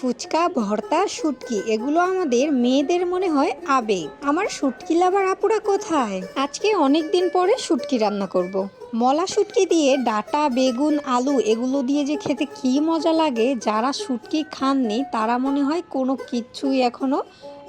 ফুচকা, ভর্তা, শুটকি, এগুলো আমাদের মেয়েদের মনে হয় আবেগ। আমার শুটকি লাভার আপুরা কোথায়? আজকে অনেক দিন পরে শুটকি রান্না করব। মলা শুটকি দিয়ে ডাটা, বেগুন, আলু, এগুলো দিয়ে যে খেতে কি মজা লাগে, যারা শুটকি খাননি, তারা মনে হয় কোনো কিচ্ছুই এখনও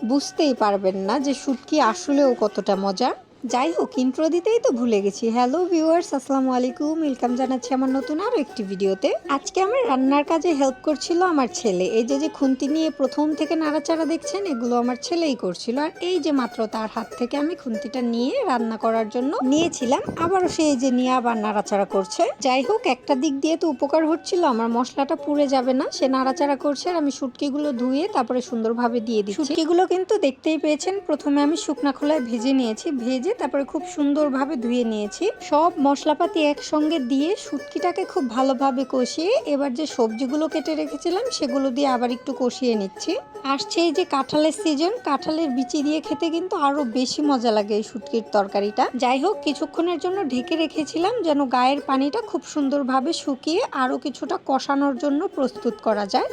বুঝতেই পারবেন না যে শুটকি আসলেও কতটা মজা যাই হোক ইন্ট্রো দিতেই তো ভুলে গেছি। হ্যালো ভিউয়ার্স আসসালামু আলাইকুম। ওয়েলকাম জানাচ্ছি আমার নতুন আরও একটি ভিডিওতে আজকে আমার রান্নার কাজে হেল্প করছিল আমার ছেলে। এই যে যে খুন্তি নিয়ে প্রথম থেকে নাড়াচাড়া দেখছেন, এগুলো আমার ছেলেই করছিল। আর এই যে মাত্র তার হাত থেকে আমি খুন্তিটা নিয়ে রান্না করার জন্য নিয়েছিলাম, আবারও সে এই যে নিয়ে আবার নাড়াচাড়া করছে। যাই হোক একটা দিক দিয়ে তো উপকার হচ্ছিল, আমার মশলাটা পুড়ে যাবে না। সে নাড়াচাড়া করছে আর আমি শুটকিগুলো ধুয়ে তারপরে সুন্দরভাবে দিয়ে দিচ্ছি। শুটকিগুলো কিন্তু দেখতেই পেয়েছেন, প্রথমে আমি শুকনা খোলায় ভেজে নিয়েছি। ভেজে তারপরে খুব সুন্দরভাবে ধুয়ে নিয়েছি। সব মশলাপাতি একসঙ্গে দিয়ে শুটকিটাকে খুব ভালোভাবে কষিয়ে এবার যে সবজিগুলো কেটে রেখেছিলাম সেগুলো দিয়ে আবার একটু কষিয়ে নিচ্ছি। আসছে এই যে কাঁঠালের সিজন কাঁঠালের বিচি দিয়ে খেতে কিন্তু আরও বেশি মজা লাগে এই শুটকির তরকারিটা। যাই হোক, কিছুক্ষণের জন্য ঢেকে রেখেছিলাম যেন গায়ের পানিটা খুব সুন্দরভাবে শুকিয়ে আরও কিছুটা কষানোর জন্য প্রস্তুত করা যায়।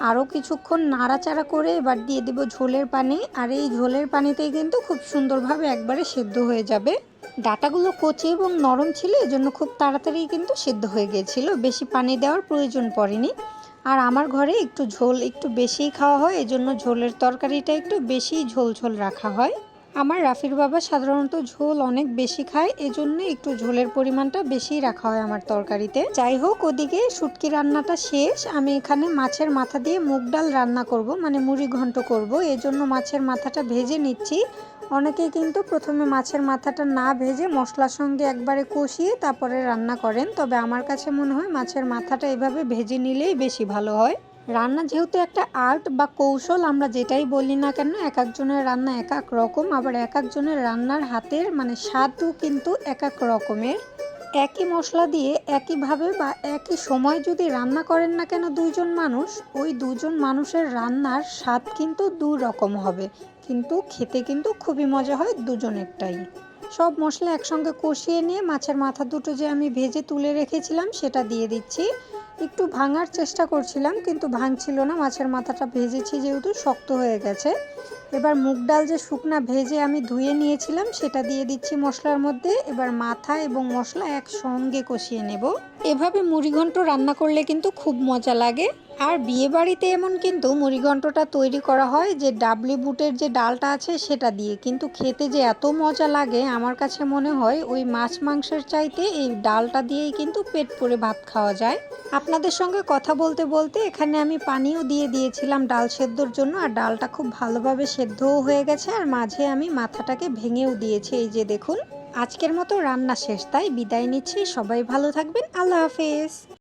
আরও কিছুক্ষণ নাড়াচাড়া করে এবার দিয়ে দেবো ঝোলের পানি। আর এই ঝোলের পানিতেই কিন্তু খুব সুন্দরভাবে একবারে সেদ্ধ হয়ে যাবে। ডাটাগুলো কচি এবং নরম ছিল, এজন্য খুব তাড়াতাড়ি কিন্তু সেদ্ধ হয়ে গিয়েছিল বেশি পানি দেওয়ার প্রয়োজন পড়েনি। আর আমার ঘরে একটু ঝোল একটু বেশিই খাওয়া হয়, এজন্য ঝোলের তরকারিটা একটু বেশি ঝোল ঝোল রাখা হয়। আমার রাফির বাবা সাধারণত ঝোল অনেক বেশি খায়, এজন্য একটু ঝোলের পরিমাণটা বেশি রাখা হয় আমার তরকারিতে। যাই হোক, ওদিকে শুটকি রান্নাটা শেষ। আমি এখানে মাছের মাথা দিয়ে মুগ ডাল রান্না করব মানে মুড়ি ঘন্ট করব। এজন্য মাছের মাথাটা ভেজে নিচ্ছি। অনেকে কিন্তু প্রথমে মাছের মাথাটা না ভেজে মশলার সঙ্গে একবারে কষিয়ে তারপরে রান্না করেন। তবে আমার কাছে মনে হয় মাছের মাথাটা এভাবে ভেজে নিলেই বেশি ভালো হয়। রান্না যেহেতু একটা আর্ট বা কৌশল, আমরা যেটাই বলি না কেন, এক একজনের রান্না এক এক রকম, আবার এক একজনের রান্নার হাতের মানে স্বাদও কিন্তু এক এক রকমের। একই মশলা দিয়ে একইভাবে বা একই সময় যদি রান্না করেন না কেন দুইজন মানুষ, ওই দুজন মানুষের রান্নার স্বাদ কিন্তু দু রকম হবে। কিন্তু খেতে কিন্তু খুবই মজা হয় দুজনেরটাই। সব মশলা একসঙ্গে কষিয়ে নিয়ে মাছের মাথা দুটো যে আমি ভেজে তুলে রেখেছিলাম, সেটা দিয়ে দিচ্ছি। একটু ভাঙার চেষ্টা করছিলাম, কিন্তু ভাঙছিল না। মাছের মাথাটা ভেজেছি যেহেতু শক্ত হয়ে গেছে। এবার মুগ ডাল যে শুকনা ভেজে আমি ধুয়ে নিয়েছিলাম, সেটা দিয়ে দিচ্ছি মশলার মধ্যে। এবার মাথা এবং মশলা একসঙ্গে কষিয়ে নেব। এভাবে মুড়িঘণ্ট রান্না করলে কিন্তু খুব মজা লাগে। আর বিয়ে বাড়িতে এমন কিন্তু মুড়িঘণ্টটা তৈরি করা হয় যে ডাবলি বুটের যে ডালটা আছে সেটা দিয়ে। কিন্তু খেতে যে এত মজা লাগে, আমার কাছে মনে হয় ওই মাছ মাংসের চাইতে এই ডালটা দিয়েই কিন্তু পেট পুরে ভাত খাওয়া যায়। আপনাদের সঙ্গে কথা বলতে বলতে এখানে আমি পানিও দিয়ে দিয়েছিলাম ডাল সেদ্ধর জন্য, আর ডালটা খুব ভালোভাবে সেদ্ধও হয়ে গেছে, আর মাঝে আমি মাথাটাকে ভেঙেও দিয়েছি, এই যে দেখুন। আজকের মতো রান্না শেষ, তাই বিদায় নিচ্ছি, সবাই ভালো থাকবেন, আল্লাহ হাফেজ।